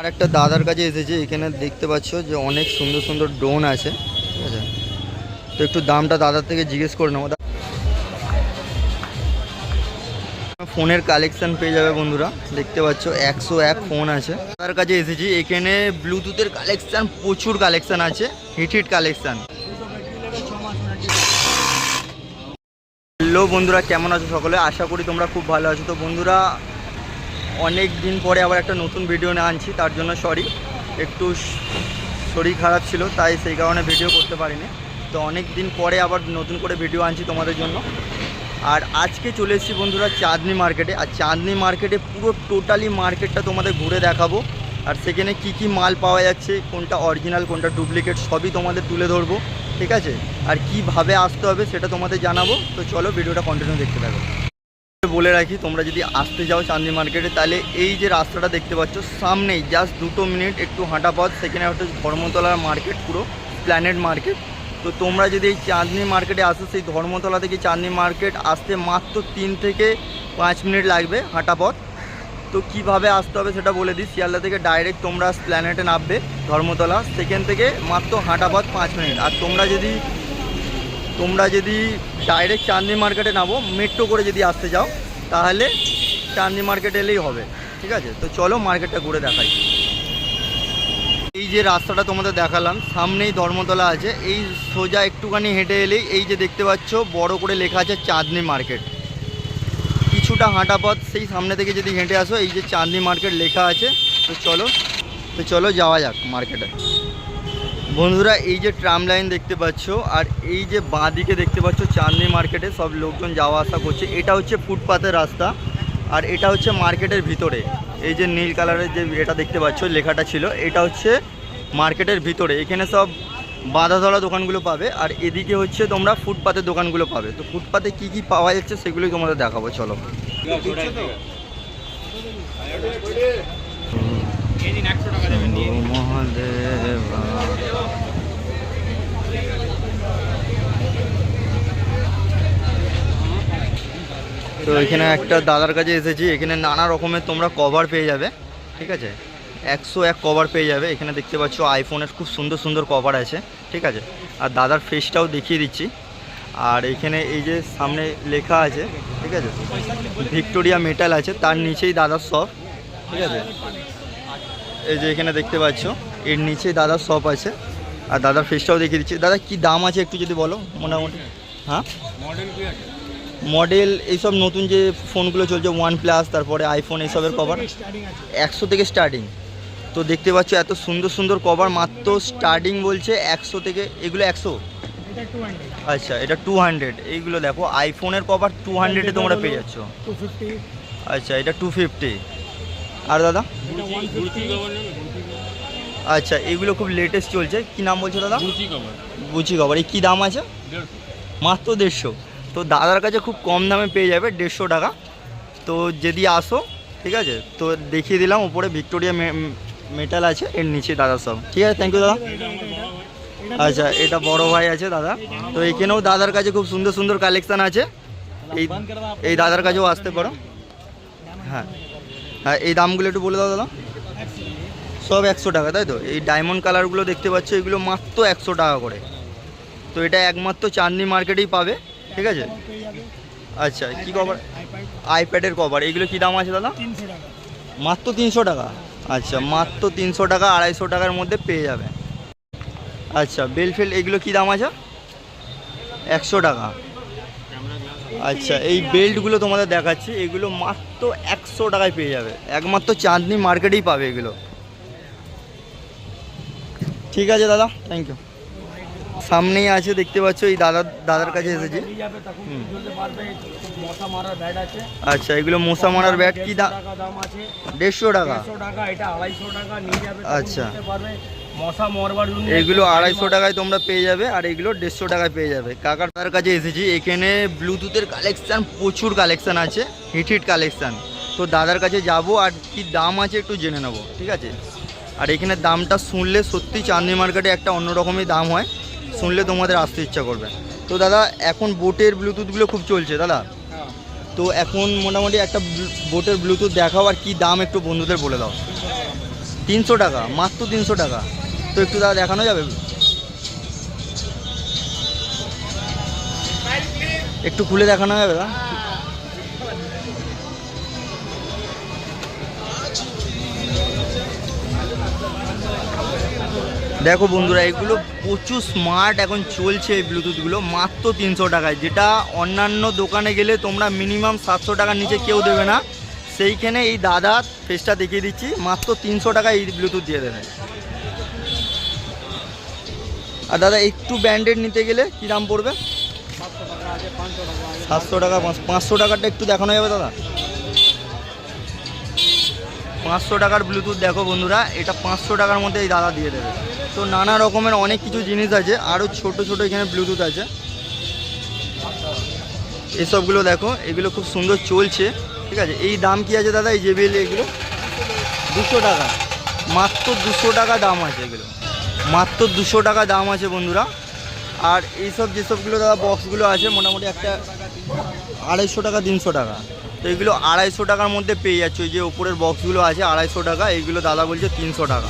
আর একটা দাদার কাছে এসেছে, এখানে দেখতে পাচ্ছ যে অনেক সুন্দর সুন্দর ড্রোন আছে, ঠিক আছে? তো একটু দামটা দাদার থেকে জিজ্ঞেস করে নেব। ফোনের কালেকশান পেয়ে যাবে বন্ধুরা, দেখতে পাচ্ছ একশো এক ফোন আছে। দাদার কাছে এসেছি, এখানে ব্লুটুথের কালেকশান, প্রচুর কালেকশন আছে, হিট হিট কালেকশান। হ্যালো বন্ধুরা, কেমন আছো সকলে? আশা করি তোমরা খুব ভালো আছো। তো বন্ধুরা অনেক দিন পরে আবার একটা নতুন ভিডিও নিয়ে আনছি, তার জন্য সরি একটু শরীর খারাপ ছিল, তাই সেই কারণে ভিডিও করতে পারিনি। তো অনেক দিন পরে আবার নতুন করে ভিডিও আনছি তোমাদের জন্য। আর আজকে চলে এসেছি বন্ধুরা চাঁদনি মার্কেটে আর চাঁদনি মার্কেটে পুরো টোটালি মার্কেটটা তোমাদের ঘুরে দেখাবো। আর সেখানে কি কি মাল পাওয়া যাচ্ছে, কোনটা অরিজিনাল কোনটা ডুপ্লিকেট সবই তোমাদের তুলে ধরবো, ঠিক আছে? আর কীভাবে আসতে হবে সেটা তোমাদের জানাব। তো চলো ভিডিওটা কন্টিনিউ দেখতে থাকো। বলে রাখি, তোমরা যদি আসতে যাও চাঁদনি মার্কেটে, তাহলে এই যে রাস্তাটা দেখতে পাচ্ছ, সামনেই জাস্ট দুটো মিনিট একটু হাঁটা পথ, সেখানে হচ্ছে ধর্মতলার মার্কেট, পুরো প্ল্যানেট মার্কেট। তো তোমরা যদি এই চাঁদনি মার্কেটে আসো, সেই ধর্মতলা থেকে চাঁদনি মার্কেট আসতে মাত্র তিন থেকে পাঁচ মিনিট লাগবে হাঁটা পথ। তো কীভাবে আসতে হবে সেটা বলে দিই, শিয়ালদা থেকে ডাইরেক্ট তোমরা প্ল্যানেটে নামবে ধর্মতলা, সেখান থেকে মাত্র হাঁটা পথ পাঁচ মিনিট। আর তোমরা যদি তোমরা যদি ডাইরেক্ট চাঁদনি মার্কেটে নামো মেট্রো করে যদি আসতে যাও তাহলে চাঁদনি মার্কেট এলেই হবে, ঠিক আছে? তো চলো মার্কেটটা ঘুরে দেখাই। এই যে রাস্তাটা তোমাদের দেখালাম, সামনেই ধর্মতলা আছে। এই সোজা একটুখানি হেঁটে এলেই এই যে দেখতে পাচ্ছ, বড় করে লেখা আছে চাঁদনি মার্কেট কিছুটা হাঁটা পথ সেই সামনে থেকে যদি হেঁটে আসো, এই যে চাঁদনি মার্কেট লেখা আছে, তো চলো তো চলো যাওয়া যাক মার্কেটে বন্ধুরা এই যে ট্রাম লাইন দেখতে পাচ্ছ আর এই যে বাঁ দিকে দেখতে পাচ্ছ চাঁদনি মার্কেটে সব লোকজন যাওয়া আসা করছে। এটা হচ্ছে ফুটপাতের রাস্তা আর এটা হচ্ছে মার্কেটের ভিতরে। এই যে নীল কালারের যে এটা দেখতে পাচ্ছ লেখাটা ছিল এটা হচ্ছে মার্কেটের ভিতরে। এখানে সব বাঁধা ধরা দোকানগুলো পাবে আর এদিকে হচ্ছে তোমরা ফুটপাতের দোকানগুলো পাবে। তো ফুটপাতে কি কি পাওয়া যাচ্ছে সেগুলোই তোমাদের দেখাবো চলো। মহাদেবা তো এখানে একটা দাদার কাছে এসেছি, এখানে নানা রকমের তোমরা কভার পেয়ে যাবে, ঠিক আছে? একশো এক কভার পেয়ে যাবে, এখানে দেখতে পাচ্ছ আইফোনের খুব সুন্দর সুন্দর কভার আছে, ঠিক আছে? আর দাদার ফেসটাও দেখিয়ে দিচ্ছি। আর এখানে এই যে সামনে লেখা আছে, ঠিক আছে? ভিক্টোরিয়া মেটাল আছে, তার নিচেই দাদার শপ ঠিক আছে? এই যে এখানে দেখতে পাচ্ছ, এর নিচেই দাদার শপ আছে। আর দাদার ফেসটাও দেখিয়ে দিচ্ছি। দাদা, কি দাম আছে একটু যদি বলো, মোটামুটি? হ্যাঁ? এইসব নতুন যে ফোনগুলো চলছে ওয়ান প্লাস তারপরে আইফোন এইসবের কভার একশো থেকে স্টার্টিং তো দেখতে পাচ্ছ এত সুন্দর সুন্দর কভার মাত্র স্টার্টিং বলছে একশো থেকে এগুলো একশো? আচ্ছা এটা টু হান্ড্রেড এইগুলো দেখো আইফোনের কভার টু হান্ড্রেডে তোমরা পেয়ে যাচ্ছ। আচ্ছা এটা টু ফিফটি আর দাদা? আচ্ছা এগুলো খুব লেটেস্ট চলছে। কি নাম বলছো দাদা? গুচি কভার এই কী দাম আছে? মাত্র দেড়শো। তো দাদার কাছে খুব কম দামে পেয়ে যাবে, দেড়শো টাকা। তো যদি আসো, ঠিক আছে? তো দেখিয়ে দিলাম, উপরে ভিক্টোরিয়া মেটাল আছে, এর নিচে দাদা সব। ঠিক আছে? থ্যাংক ইউ দাদা। আচ্ছা এটা বড় ভাই আছে, দাদা। তো এখানেও দাদার কাছে খুব সুন্দর সুন্দর কালেকশান আছে। এই এই দাদার কাছেও আসতে পারো। হ্যাঁ। হ্যাঁ এই দামগুলো একটু বলে দাও, দাদা। সব একশো টাকা, তাই তো? এই ডায়মন্ড কালারগুলো দেখতে পাচ্ছ, এগুলো মাত্র একশো টাকা করে। তো এটা একমাত্র চাঁদনি মার্কেটেই পাবে। ঠিক আছে? আচ্ছা কি কভার আইপ্যাডের কভার এগুলো কি দাম আছে দাদা? মাত্র তিনশো টাকা? আচ্ছা মাত্র তিনশো টাকা আড়াইশো টাকার মধ্যে পেয়ে যাবে। আচ্ছা বেল ফেল এগুলো কি দাম আছে? একশো টাকা। আচ্ছা এই বেল্টগুলো তোমাদের দেখাচ্ছি এগুলো মাত্র একশো টাকায় পেয়ে যাবে। একমাত্র চাঁদনি মার্কেটেই পাবে এগুলো। ঠিক আছে দাদা থ্যাংক ইউ সামনেই আছে দেখতে পাচ্ছ এই দাদার দাদার কাছে এসেছি। আচ্ছা এগুলো মশা মারার ব্যাট কি দাম আছে দেড়শো টাকা আচ্ছা। এগুলো আড়াইশো টাকায় তোমরা পেয়ে যাবে আর এগুলো দেড়শো টাকায় পেয়ে যাবে। কাকার তার কাছে এসেছি এখানে ব্লুটুথের কালেকশান প্রচুর কালেকশান আছে হিট হিট কালেকশান তো দাদার কাছে যাব আর কি দাম আছে একটু জেনে নেব ঠিক আছে? আর এখানে দামটা শুনলে সত্যি চাঁদনি মার্কেটে একটা অন্যরকমই দাম হয়। শুনলে তোমাদের আসতে ইচ্ছা করবে। তো দাদা, এখন বোটের ব্লুটুথগুলো খুব চলছে, দাদা। তো এখন মোটামুটি একটা বোটের ব্লুটুথ দেখাও আর কি দাম একটু বন্ধুদের বলে দাও। তিনশো টাকা, মাত্র তিনশো টাকা। তো একটু দাদা দেখানো যাবে? একটু খুলে দেখানো যাবে, দাদা? দেখো বন্ধুরা, এগুলো প্রচুর স্মার্ট এখন চলছে এই ব্লুটুথগুলো মাত্র তিনশো টাকায়। যেটা অন্যান্য দোকানে গেলে তোমরা মিনিমাম সাতশো টাকার নিচে কেউ দেবে না। সেইখানে এই দাদা ফেসটা দেখিয়ে দিচ্ছি, মাত্র তিনশো টাকায় এই ব্লুটুথ দিয়ে দেবে। আর দাদা, একটু ব্র্যান্ডেড নিতে গেলে কী দাম পড়বে? সাতশো টাকা, পাঁচ- পাঁচশো টাকারটা একটু দেখানো যাবে দাদা? পাঁচশো টাকার ব্লুটুথ দেখো বন্ধুরা, এটা পাঁচশো টাকার মধ্যে এই দাদা দিয়ে দেবে। তো নানা রকমের অনেক কিছু জিনিস আছে। আরও ছোট ছোট এখানে ব্লুটুথ আছে। এসবগুলো দেখো এগুলো খুব সুন্দর চলছে। ঠিক আছে এই দাম কি আছে দাদা এই জেবিএল এগুলো? দুশো টাকা। মাত্র দুশো টাকা দাম আছে এগুলো। মাত্র দুশো টাকা দাম আছে বন্ধুরা। আর এইসব যেসবগুলো দাদা বক্সগুলো আছে মোটামুটি একটা আড়াইশো টাকা তিনশো টাকা। তো এগুলো আড়াইশো টাকার মধ্যে পেয়ে যাচ্ছে। ওই যে উপরের বক্সগুলো আছে আড়াইশো টাকা এইগুলো দাদা বলছে তিনশো টাকা।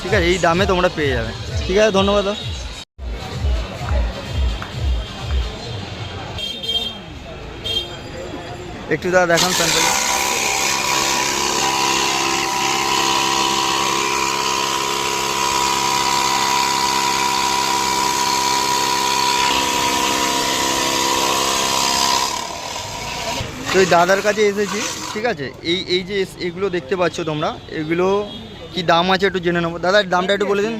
ঠিক আছে, এই দামে তোমরা পেয়ে যাবে। ঠিক আছে, ধন্যবাদ একটু দাদা দেখান স্যাম্পল তো দাদার কাছে এসেছি, ঠিক আছে? এই এই যে এগুলো দেখতে পাচ্ছ তোমরা, এগুলো কি দাম আছে একটু জেনে নেব। দাদার দামটা একটু বলে দিন।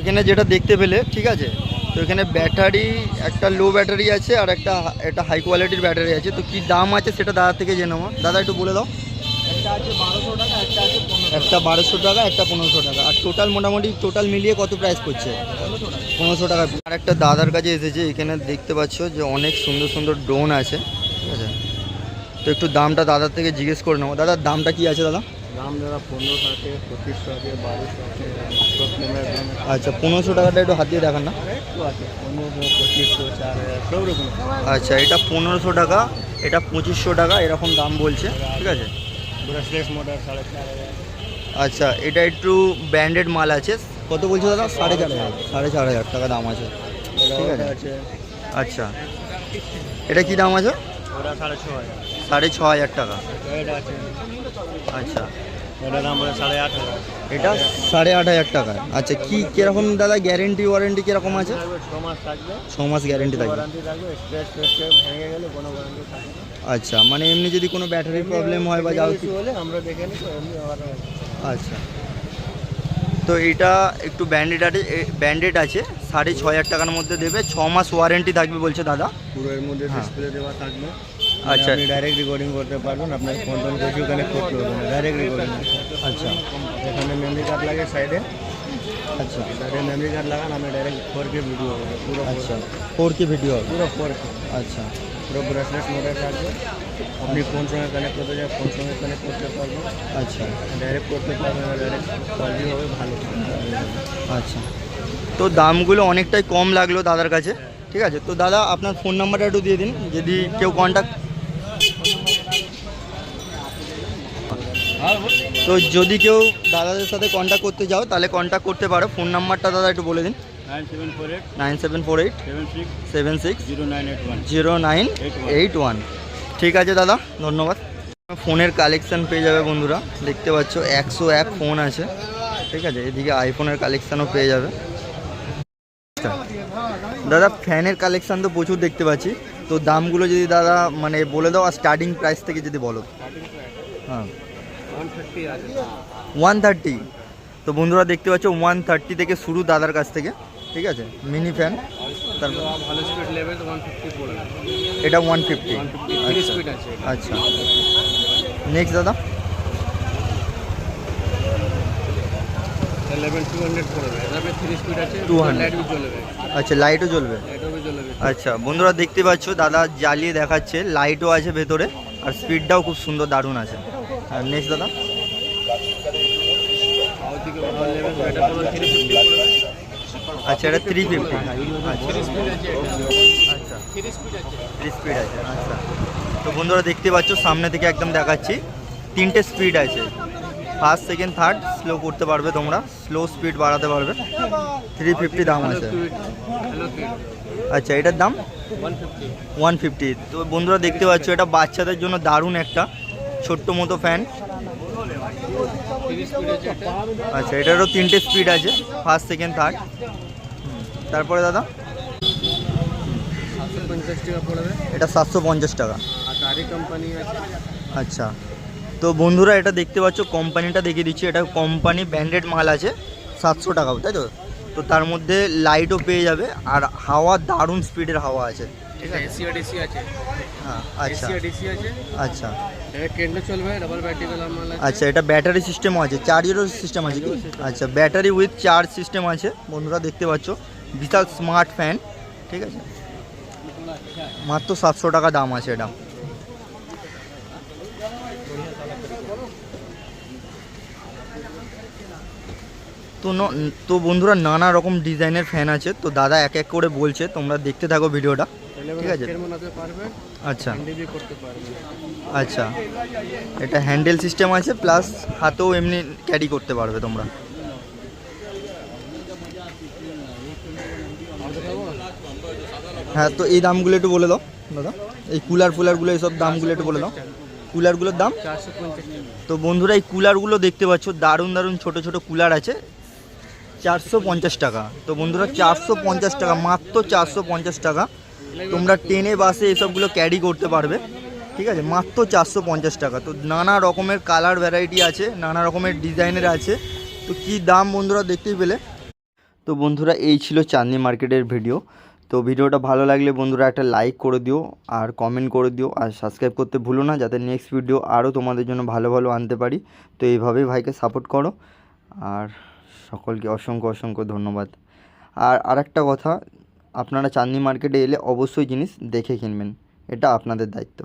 এখানে যেটা দেখতে পেলে, ঠিক আছে? তো এখানে ব্যাটারি, একটা লো ব্যাটারি আছে আর একটা একটা হাই কোয়ালিটির ব্যাটারি আছে। তো কি দাম আছে সেটা দাদার থেকে জেনে নেব। দাদা, একটু বলে দাও। একটা বারোশো টাকা, একটা পনেরোশো টাকা আর টোটাল মোটামুটি টোটাল মিলিয়ে কত প্রাইস করছে পনেরোশো টাকা। আর একটা দাদার কাছে এসেছে, এখানে দেখতে পাচ্ছ যে অনেক সুন্দর সুন্দর ড্রোন আছে, ঠিক আছে? তো একটু দামটা দাদার থেকে জিজ্ঞেস করে নেব। দাদার দামটা কি আছে দাদা? দাম সব ক্যামেরার দাম আচ্ছা পনেরোশো টাকাটা একটু হাত দিয়ে দেখান না। একটু আছে পনেরোশো পঁচিশশো চার হাজার সব রকম আচ্ছা এটা পনেরোশো টাকা এটা পঁচিশশো টাকা এরকম দাম বলছে ঠিক আছে? ব্রেসলেস মোটর সাড়ে চার আচ্ছা এটা একটু ব্র্যান্ডেড মাল আছে। কত বলছো দাদা? সাড়ে চার হাজার। সাড়ে চার হাজার টাকা দাম আছে। ঠিক আছে। আচ্ছা। এটা কি দাম আছে? ওটা সাড়ে ছ হাজার। সাড়ে ছ হাজার টাকা। এটা আছে। আচ্ছা। এটার দাম বলে সাড়ে আট হাজার। এটা সাড়ে আট হাজার টাকা। আচ্ছা কি কীরকম দাদা গ্যারেন্টি ওয়ারেন্টি কীরকম আছে? ছ মাস থাকবে। ছ মাস গ্যারেন্টি থাকবে। ভেঙে গেলে কোনো আচ্ছা মানে এমনি যদি কোনো ব্যাটারি প্রবলেম হয় বা যাও কিছু হলে আমরা দেখে নিই আচ্ছা। তো এটা একটু ব্যান্ডেড আছে ব্যান্ডেড আছে। সাড়ে ছ হাজার টাকার মধ্যে দেবে। ছ মাস ওয়ারেন্টি থাকবে বলছে দাদা। পুরো এর মধ্যে হ্যাঁ। ডিসপ্লে দেওয়া থাকবে। আচ্ছা। আপনি ডাইরেক্ট রেকর্ডিং করতে পারবেন আপনার ফোন টোন কিছু কানেক্ট করতে হবে না। ডাইরেক্ট রেকর্ডিং আচ্ছা। এখানে মেমরি কার্ড লাগে সাইডে আচ্ছা। সাইডে মেমরি কার্ড লাগান আমি ডাইরেক্ট ফোর কে ভিডিও হবে পুরো আচ্ছা। ফোর কে ভিডিও হবে। পুরো ফোর আচ্ছা। পুরো ব্রেসলেট মোটর থাকবে আপনি ফোন সঙ্গে কানেক্ট করতে চান ফোন সঙ্গে কানেক্ট করতে পারবেন আচ্ছা। ডাইরেক্ট করতে পারবেন ডাইরেক্ট কোয়ালিটি হবে ভালো। আচ্ছা। তো দামগুলো অনেকটাই কম লাগল দাদার কাছে। ঠিক আছে? তো দাদা আপনার ফোন নাম্বারটা একটু দিয়ে দিন যদি কেউ কন্ট্যাক্ট তো যদি কেউ দাদাদের সাথে কন্ট্যাক্ট করতে যাও তাহলে কন্ট্যাক্ট করতে পারো। ফোন নাম্বারটা দাদা একটু বলে দিন। Nine seven four eight seven six zero nine eight one ঠিক আছে দাদা ধন্যবাদ। ফোনের কালেকশান পেয়ে যাবে বন্ধুরা দেখতে পাচ্ছ একশো এক ফোন আছে। ঠিক আছে এদিকে আইফোনের কালেকশানও পেয়ে যাবে। দাদা ফ্যানের কালেকশান তো প্রচুর দেখতে পাচ্ছি। তো দামগুলো যদি দাদা মানে বলে দাও আর স্টার্টিং প্রাইস থেকে যদি বলো। হ্যাঁ। ওয়ান ফিফটি আছে। One thirty. তো বন্ধুরা দেখতে পাচ্ছ ওয়ান থার্টি থেকে শুরু দাদার কাছ থেকে। ঠিক আছে? মিনি ফ্যান তারপর ভালো স্পিড লেভেল ওয়ান ফিফটি পড়বে এটা ওয়ান ফিফটি স্পিড আছে আচ্ছা। নেক্সট দাদা? ইলেভেন টু হান্ড্রেড পড়বে এটাতে থ্রি স্পিড আছে 200 লাইট জ্বলবে। আচ্ছা লাইটও জ্বলবে? লাইটও জ্বলবে আচ্ছা বন্ধুরা দেখতে পাচ্ছ দাদা জ্বালিয়ে দেখাচ্ছে লাইটও আছে ভেতরে আর স্পিডটাও খুব সুন্দর দারুণ আছে। আর নেক্সট দাদা? আর ভালো লেভেল এটা পড়বে থ্রি পড়বে আচ্ছা এটা থ্রি ফিফটি থ্রি স্পিড আছে আচ্ছা। থ্রি স্পিড আছে। আচ্ছা। তো বন্ধুরা দেখতে পাচ্ছ সামনে থেকে একদম দেখাচ্ছি। তিনটে স্পিড আছে। ফার্স্ট সেকেন্ড থার্ড স্লো করতে পারবে তোমরা। স্লো স্পিড বাড়াতে পারবে। থ্রি ফিফটি দাম আছে। আচ্ছা এটার দাম? ওয়ান ফিফটি তো বন্ধুরা দেখতে পাচ্ছ এটা বাচ্চাদের জন্য দারুণ একটা ছোট্ট মতো ফ্যান আচ্ছা এটারও তিনটে স্পিড আছে। ফার্স্ট সেকেন্ড থার্ড তারপরে দাদা? এটা সাতশো পঞ্চাশ টাকা। আচ্ছা। তো বন্ধুরা এটা দেখতে পাচ্ছ কোম্পানিটা দেখিয়ে দিচ্ছি। এটা কোম্পানি ব্র্যান্ডেড মাল আছে সাতশো টাকা তাই তো? তো তার মধ্যে লাইটও পেয়ে যাবে আর হাওয়া দারুণ স্পিডের হাওয়া আছে। ঠিক আছে এসি ডিসি আছে। হ্যাঁ আচ্ছা। ডিসি আছে। আচ্ছা। এটা কেন্দ্র চলবে ডাবল ব্যাটারি वाला মাল আছে। আচ্ছা এটা ব্যাটারি সিস্টেমও আছে চার্জেরও সিস্টেম আছে কি? আচ্ছা ব্যাটারি উইথ চার্জ সিস্টেম আছে। বন্ধুরা দেখতে পাচ্ছ। বিশাল স্মার্ট ফ্যান ঠিক আছে? মাত্র সাতশো টাকা দাম আছে এটা। তো ন- তো বন্ধুরা নানা রকম ডিজাইনের ফ্যান আছে তো দাদা এক এক করে বলছে তোমরা দেখতে থাকো ভিডিওটা ঠিক আছে। আচ্ছা। আচ্ছা। এটা হ্যান্ডেল সিস্টেম আছে প্লাস হাতেও এমনি ক্যারি করতে পারবে তোমরা আর দেখাবো হ্যাঁ তো এই দামগুলো একটু বলে দাও, দাদা। এই কুলার ফুলারগুলো, এইসব দামগুলো একটু বলে দাও। কুলারগুলোর দাম? তো বন্ধুরা, এই কুলারগুলো দেখতে পাচ্ছ, দারুণ দারুণ ছোট ছোট কুলার আছে। চারশো পঞ্চাশ টাকা। তো বন্ধুরা, চারশো পঞ্চাশ টাকা, মাত্র চারশো পঞ্চাশ টাকা। তোমরা ট্রেনে, বাসে এসবগুলো ক্যারি করতে পারবে। ঠিক আছে? মাত্র চারশো পঞ্চাশ টাকা। তো নানা রকমের কালার ভ্যারাইটি আছে, নানা রকমের ডিজাইনের আছে। তো কি দাম বন্ধুরা দেখতেই পেলে? তো বন্ধুরা, এই ছিল চাঁদনি মার্কেটের ভিডিও তো ভিডিওটা ভালো লাগলে বন্ধুরা একটা লাইক করে দিও আর কমেন্ট করে দিও আর সাবস্ক্রাইব করতে ভুলো না যাতে নেক্সট ভিডিও আরও তোমাদের জন্য ভালো ভালো আনতে পারি। তো এইভাবেই ভাইকে সাপোর্ট করো আর সকলকে অসংখ্য অসংখ্য ধন্যবাদ। আর আরেকটা কথা, আপনারা চাঁদনি মার্কেটে এলে অবশ্যই জিনিস দেখে কিনবেন, এটা আপনাদের দায়িত্ব।